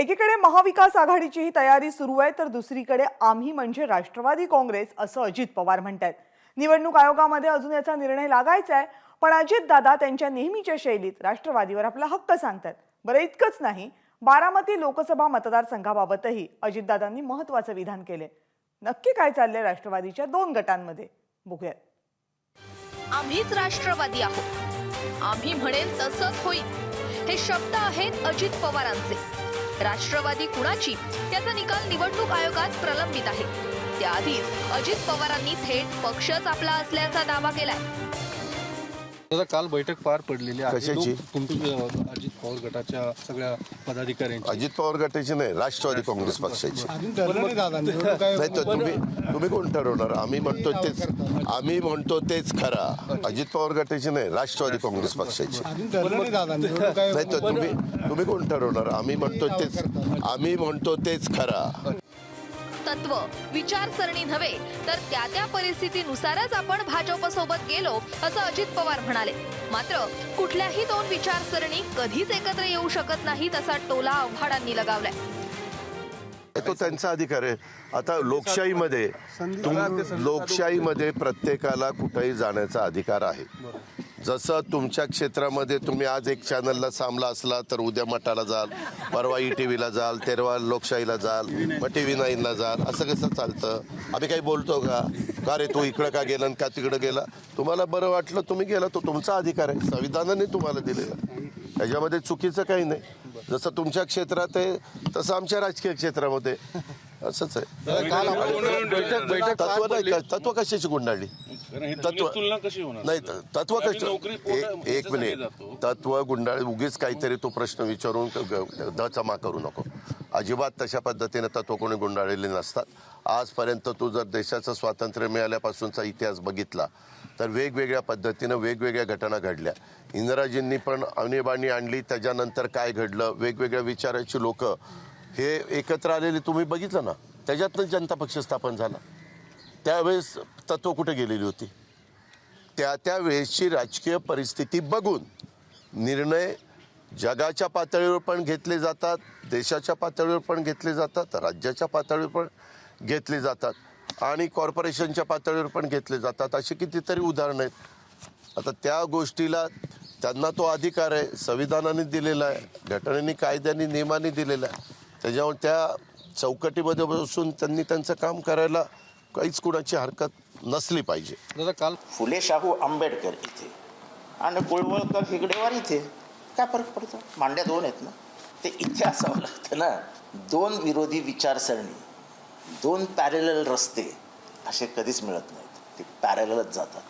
एकीकडे महाविकास आघाडीची ही तयारी सुरू आहे तर दुसरीकडे आम्ही म्हणजे राष्ट्रवादी काँग्रेस असं अजित पवार म्हणतात निवडणूक आयोगामध्ये अजून याचा निर्णय लागायचा आहे पण अजित दादा त्यांच्या नेहमीच्या शैलीत राष्ट्रवादीवर आपला हक्क सांगतात. बरं इतकंच नाही बारामती लोकसभा मतदारसंघाबाबतही अजितदादांनी महत्वाचं विधान केले. नक्की काय चाललंय राष्ट्रवादीच्या दोन गटांमध्ये? बघूयात. आम्हीच राष्ट्रवादी आहोत. आम्ही म्हणेल तसंच होईल. हे शब्द आहेत अजित पवारांचे. राष्ट्रवादी कुणाची? त्याचा निकाल निवडणूक आयोगात प्रलंबित आहे. त्याआधीच अजित पवारांनी थेट पक्षच आपला असल्याचा दावा केलाय. दादा काल बैठक पार पडलेली आहे. कशाची? लोक- तुमची अ, अजित पवार गटाच्या सगळ्या पदाधिकाऱ्यांची. अजित पवार गटाची नाही राष्ट्रवादी काँग्रेस पक्षाची. अजून ठरलं नाही दादा निवडणूक काय- नाही तर तुम्ही तुम्ही कोण ठरवणार? आम्ही म्हणतो तेच आम्ही म्हणतो तेच खरा. अजित पवार गटाची नाही राष्ट्रवादी काँग्रेस पक्षाची. अजून ठरलं नाही दादा निवडणूक काय- नाही तर तुम्ही तुम्ही कोण ठरवणार? आम्ही म्हणतो तेच आम्ही म्हणतो तेच खरा. तत्व विचारसरणी नव्हे तर त्या त्या परिस्थितीनुसारच आपण भाजप सोबत गेलो असं अजित पवार म्हणाले. मात्र कुठल्याही दोन विचारसरणी कधीच एकत्र येऊ शकत नाहीत असा टोला आव्हाडांनी लगावलाय. तो त्यांचा अधिकार आहे. आता लोकशाहीमध्ये तुम- लोकशाहीमध्ये प्रत्येकाला कुठेही जाण्याचा अधिकार आहे. जसं तुमच्या क्षेत्रामध्ये तुम्ही आज एक चॅनलला सामला असला तर उद्या मठाला जाल परवा ई टी व्हीला जाल तेरवा लोकशाहीला जाल मग टी व्ही नाईनला जाल असं कसं चालतं? आम्ही काही बोलतो का? का रे तू इकडं का गेला का तिकडं गेला? तुम्हाला बरं वाटलं तुम्ही गेला तो तुमचा अधिकार आहे. संविधानाने तुम्हाला दिलेला त्याच्यामध्ये चुकीचं काही नाही. जसं तुमच्या क्षेत्रात आहे तसं आमच्या राजकीय क्षेत्रामध्ये असंच आहे. तत्व नाही तत्व कशाची गुंडाळली? तत्व तुलना कशी होणार? नाही त- तत्व आम्ही कश नोकरी पोटा- एक- एक मिनिट. जातो. तत्व गुंडाळी उगीच काहीतरी तो प्रश्न विचारून द जमा करू नको. अजिबात तशा पद्धतीने तत्व कोणी गुंडाळलेले नसतात. आजपर्यंत तू जर देशाचं स्वातंत्र्य मिळाल्यापासूनचा इतिहास बघितला तर वेगवेगळ्या पद्धतीनं वेगवेगळ्या घटना घडल्या. इंदिराजींनी पण आणीबाणी आणली त्याच्यानंतर काय घडलं वेगवेगळ्या विचाराची लोक हे एकत्र आलेले तुम्ही बघितलं ना? त्याच्यातनं जनता पक्ष स्थापन झाला. त्यावेळेस तत्व कुठे गेलेली होती? त्या त्या वेळेसची राजकीय परिस्थिती बघून निर्णय जगाच्या पातळीवर पण घेतले जातात देशाच्या पातळीवर पण घेतले जातात राज्याच्या पातळीवर पण घेतले जातात आणि कॉर्पोरेशनच्या पातळीवर पण घेतले जातात. अशी कितीतरी उदाहरणं आहेत. आता त्या गोष्टीला त्यांना तो अधिकार आहे संविधानाने दिलेला आहे घटनेने कायद्याने नियमाने दिलेला आहे. त्याच्यामुळे त्या चौकटीमध्ये बसून त्यांनी त्यांचं काम करायला काहीच कुणाची हरकत नसली पाहिजे. दादा काल फुले शाहू आंबेडकर इथे. आणि कुळवळकर हेगडेवार इथे. काय फरक पडतो? मांड्या दोन आहेत ना? ते इथे असावं लागतं ना. दोन विरोधी विचारसरणी दोन पॅरेलल रस्ते असे कधीच मिळत नाहीत. ते पॅरेललच जातात.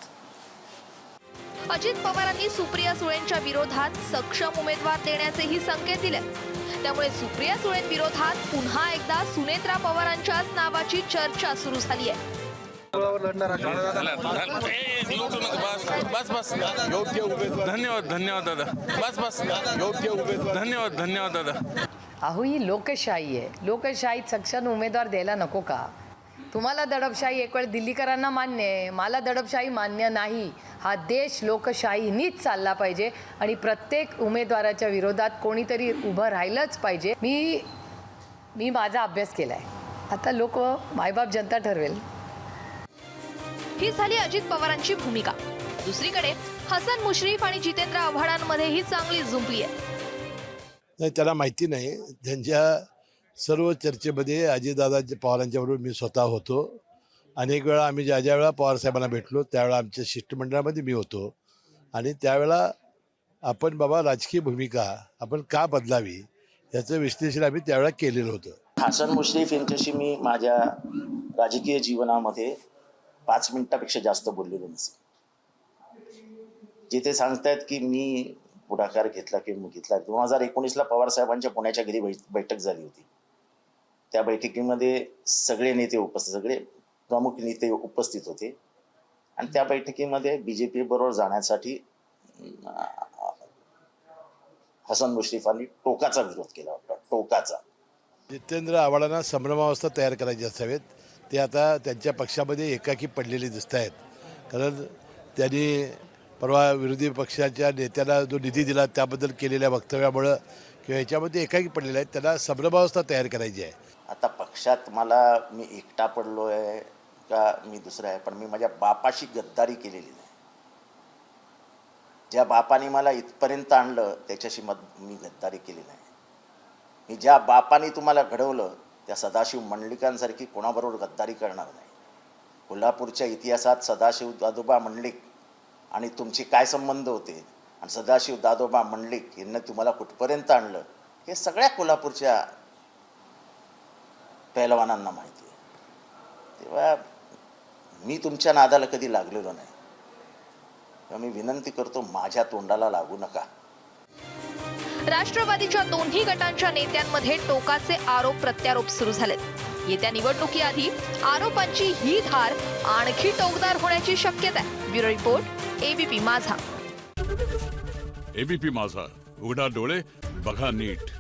अजित पवारांनी सुप्रिया सुळेंच्या विरोधात सक्षम उमेदवार देण्याचेही संकेत दिले त्यामुळे सुप्रिया सुळेंविरोधात पुन्हा एकदा सुनेत्रा पवारांच्याच नावाची चर्चा सुरू झाली आहे. बस बस धन्यवाद धन्यवाद दादा. बस बस. धन्यवाद धन्यवाद दादा. अहो ही लोकशाही आहे. लोकशाहीत सक्षम उमेदवार द्यायला नको का? तुम्हाला दडपशाही एक वेळ दिल्लीकरांना मान्य आहे. मला दडपशाही मान्य नाही. हा देश लोकशाहीनीच चालला पाहिजे आणि प्रत्येक उमेदवाराच्या विरोधात कोणीतरी उभं राहिलंच पाहिजे. मी मी माझा अभ्यास केला आहे आता लोक मायबाप जनता ठरवेल. ही झाली अजित पवारांची भूमिका. दुसरीकडे हसन मुश्रीफ आणि जितेंद्र आव्हाडांमध्येही चांगली जुंपली आहे. नाही त्याला माहिती नाही. त्यांच्या सर्व चर्चेमध्ये अजितदादा पवारांच्याबरोबर मी स्वतः होतो. अनेक वेळा आम्ही ज्या ज्या वेळा पवारसाहेबांना भेटलो त्यावेळा आमच्या शिष्टमंडळामध्ये मी होतो. आणि त्यावेळा आपण बाबा राजकीय भूमिका आपण का बदलावी याचं विश्लेषण आम्ही त्यावेळा केलेलं होतं. हसन मुश्रीफ यांच्याशी मी माझ्या राजकीय जीवनामध्ये पाच मिनिटापेक्षा जास्त बोललेलो नसेल. जिथे सांगतायत की मी पुढाकार घेतला की मी घेतला. दोन हजार एकोणीसला पवारसाहेबांच्या पुण्याच्या घरी बैठ बैठक झाली होती. त्या बैठकीमध्ये सगळे नेते उपस्थित सगळे प्रमुख नेते उपस्थित होते. आणि त्या बैठकीमध्ये बी जे पी बरोबर जाण्यासाठी हसन मुश्रीफांनी टोकाचा विरोध केला होता. टोकाचा. जितेंद्र आव्हाडांना संभ्रमावस्था तयार करायची असावेत ते आता त्यांच्या पक्षामध्ये एकाकी पडलेले दिसत आहेत. कारण त्यांनी परवा विरोधी पक्षाच्या नेत्याला जो निधी दिला त्याबद्दल केलेल्या वक्तव्यामुळं किंवा याच्यामध्ये एकाकी पडलेले आहेत त्याला संभ्रमावस्था तयार करायची आहे. आता पक्षात मला मी एकटा पडलो आहे का मी दुसरा आहे? पण मी माझ्या बापाशी गद्दारी केलेली नाही. ज्या बापाने मला इथपर्यंत आणलं त्याच्याशी मत मी गद्दारी केली नाही. मी ज्या बापाने तुम्हाला घडवलं त्या सदाशिव मंडलिकांसारखी कोणाबरोबर गद्दारी करणार नाही. कोल्हापूरच्या इतिहासात सदाशिव दादोबा मंडलिक आणि तुमचे काय संबंध होते? आणि सदाशिव दादोबा मंडलिक यांनी तुम्हाला कुठपर्यंत आणलं? हे सगळ्या कोल्हापूरच्या पहिलवानांना माहिती आहे. तेव्हा मी तुमच्या नादाला कधी लागलेलो नाही. तेव्हा मी विनंती करतो माझ्या तोंडाला लागू नका. राष्ट्रवादीच्या दोन्ही गटांच्या नेत्यांमध्ये टोकाचे आरोप प्रत्यारोप सुरू झालेत. येत्या निवडणुकीआधी आरोपांची ही धार आणखी टोकदार होण्याची शक्यता आहे. Bureau report ABP Majha. ABP Majha. उघडा डोळे बघा नीट.